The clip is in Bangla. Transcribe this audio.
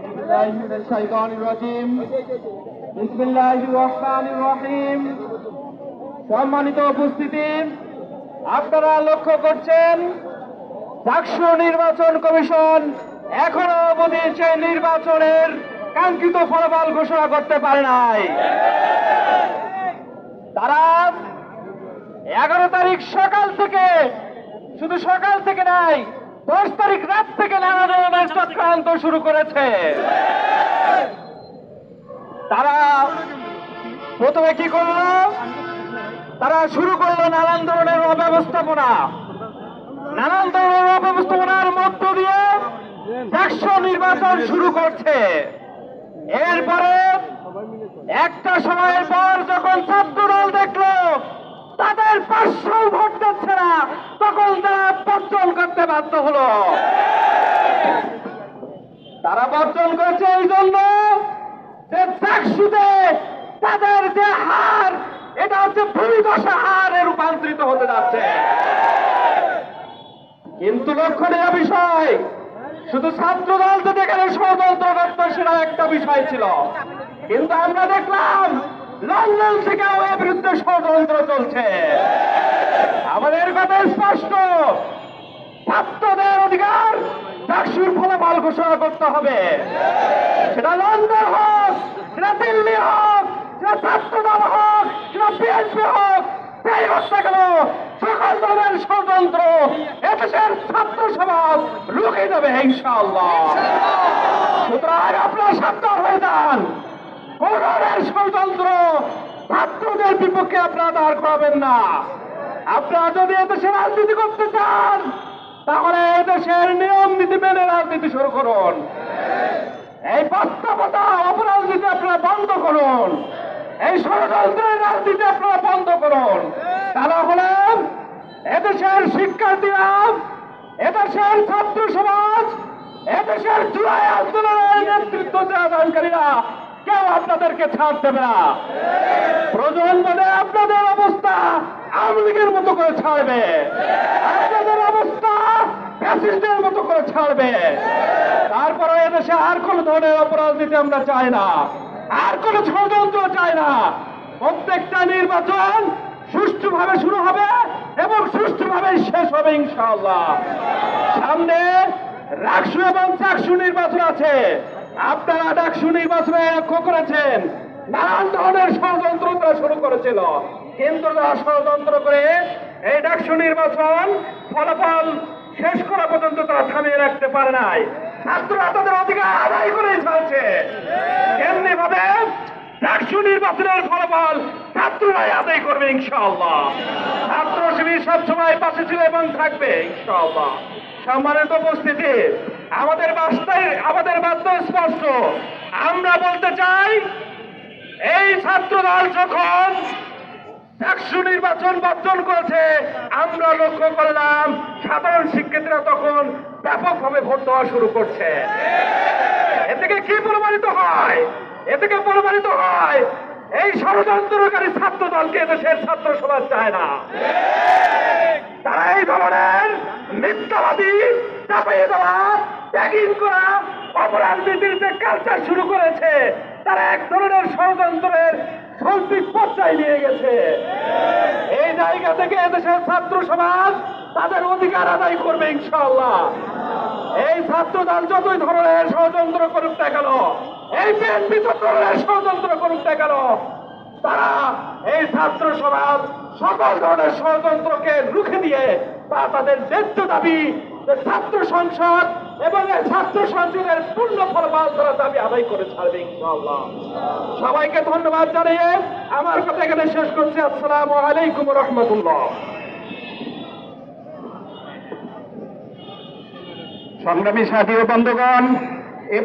بالله من الشيطان الرجيم بسم الله الرحمن الرحيم সম্মানিত উপস্থিতি আপনারা লক্ষ্য করছেন ডাকসু নির্বাচন কমিশন এখনো অবধি সেই নির্বাচনের কাঙ্ক্ষিত ফলাফল ঘোষণা করতে পারে নাই তারা এগারো তারিখ সকাল থেকে শুধু সকাল থেকে নাই দশ তারিখ রাত থেকে নানা ধরনের চক্রান্ত শুরু করেছে। তারা প্রথমে কি করল? তারা শুরু করল নানান ধরনের অব্যবস্থাপনা। নানান ধরনের অব্যবস্থাপনার মধ্য দিয়ে একশো নির্বাচন শুরু করছে। এরপরে একটা সময়ের পর যখন দেখল তাদের পাঁচশো ভোট দিচ্ছে না। তখন তারা বর্জন করতে বাধ্য হলো। তারা বর্জন করেছে এই জন্য যে চাকসুতে তাদের যে হার, এটা হচ্ছে ভূমিদশা হারে রূপান্তরিত হতে যাচ্ছে। কিন্তু লক্ষণীয় বিষয়, শুধু ছাত্রদল যদি এখানে ষড়যন্ত্র করত সেটা একটা বিষয় ছিল। কিন্তু আমরা দেখলাম লন্ডন থেকে এর বিরুদ্ধে ষড়যন্ত্র চলছে। আমাদের কথা স্পষ্ট। ছাত্রদের অধিকার চাকসুর ফলাফল ঘোষণা করতে হবে। সেটা লন্ডন হোক, সেটা দিল্লি হোক, সেটা ছাত্রদল হোক, সেটা বিএনপি হোক, যাই হোক না কেন, সকল দলের ষড়যন্ত্র এদেশের ছাত্র সমাজ রুখে দেবে ইনশাআল্লাহ। সুতরাং আপনারা সাবধান হয়ে যান। ধরনের ষড়যন্ত্র ছাত্রদের বিপক্ষে আপনারা দাঁড় করাবেন না। আপনারা যদি এদেশে রাজনীতি করতে চান, তাহলে এদেশের নিয়ম নীতি মেনে রাজনীতি শুরু করুন। এই বাস্তবতা অপরাজনীতি আপনারা বন্ধ করুন। এই ষড়যন্ত্রের রাজনীতি আপনারা বন্ধ করুন। তারা হলেন এদেশের শিক্ষার্থীরা, এদেশের ছাত্র সমাজ, এদেশের জুলাই আন্দোলনের নেতৃত্ব দানকারীরা কেউ আপনাদেরকে ছাড় দেবে না। বলে আপনাদের অবস্থা আওয়ামী লীগের মতো করে ছাড়বে। আপনাদের অবস্থা ফ্যাসিস্টের মতো করে ছাড়বে। তারপরে এদেশে আর কোন ধরনের অপরাজনীতি আমরা চাই না। আর কোন ষড়যন্ত্র চাই না। প্রত্যেকটা নির্বাচন সুষ্ঠুভাবে শুরু হবে এবং সুষ্ঠুভাবে শেষ হবে ইনশাআল্লাহ। সামনে রাকসু এবং চাকসু নির্বাচন আছে। আপনারা ডাক ডাকসু নির্বাচনে লক্ষ্য করেছেন? নানান ধরনের ষড়যন্ত্র তারা শুরু করেছিল। কিন্তু তারা ষড়যন্ত্র করে এই ডাকসু নির্বাচন ফলাফল শেষ করা পর্যন্ত তারা থামিয়ে রাখতে পারে নাই। ছাত্ররা তাদের অধিকার আদায় করে চলছে। এমনি ভাবে ডাকসু নির্বাচনের ফলাফল ছাত্ররাই আদায় করবে, ইনশাআল্লাহ। ছাত্র শিবির সবসময় পাশে ছিল এবং থাকবে, ইনশাআল্লাহ। সম্মানিত উপস্থিতি, আমাদের বাস্তায় আমাদের বার্তা স্পষ্ট। আমরা বলতে চাই, এই ছাত্রদল যখন একশো নির্বাচন বর্জন করেছে, আমরা লক্ষ্য করলাম সাধারণ শিক্ষার্থীরা তখন ব্যাপকভাবে ভোট দেওয়া শুরু করছে। এ থেকে কি প্রমাণিত হয়? এ থেকে প্রমাণিত হয়, এই ষড়যন্ত্রকারী ছাত্র দলকে দেশের ছাত্র সমাজ চায় না। তারা এই ধরনের মিথ্যাবাদী চাপিয়ে দেওয়া ট্যাগিং করা অপরাজনীতির যে কালচার শুরু করেছে। তারা এক ধরনের ষড়যন্ত্রের শৈল্পিক পর্যায়ে নিয়ে গেছে। এই জায়গা থেকে এদেশের ছাত্র সমাজ তাদের অধিকার আদায় করবে ইনশাআল্লাহ। এই ছাত্র দল যতই ধরনের ষড়যন্ত্র করুক না কেন, এই বিএনপি যত ধরনের ষড়যন্ত্র করুক না কেন, তারা এই ছাত্র সমাজ সকল ধরনের ষড়যন্ত্রকে রুখে দিয়ে তা তাদের ন্যায্য দাবি ছাত্র সংসদ এবং এই ছাত্র সংযোগের পূর্ণ ফলফল তারা দাবি আদায় করে ছাড়বে ইনশাআল্লাহ। সবাইকে ধন্যবাদ জানিয়ে আমার কথা এখানে শেষ করছি। আসসালামু আলাইকুম রহমতুল্লাহ। সংগ্রামী সাথী বন্ধুগণ, এ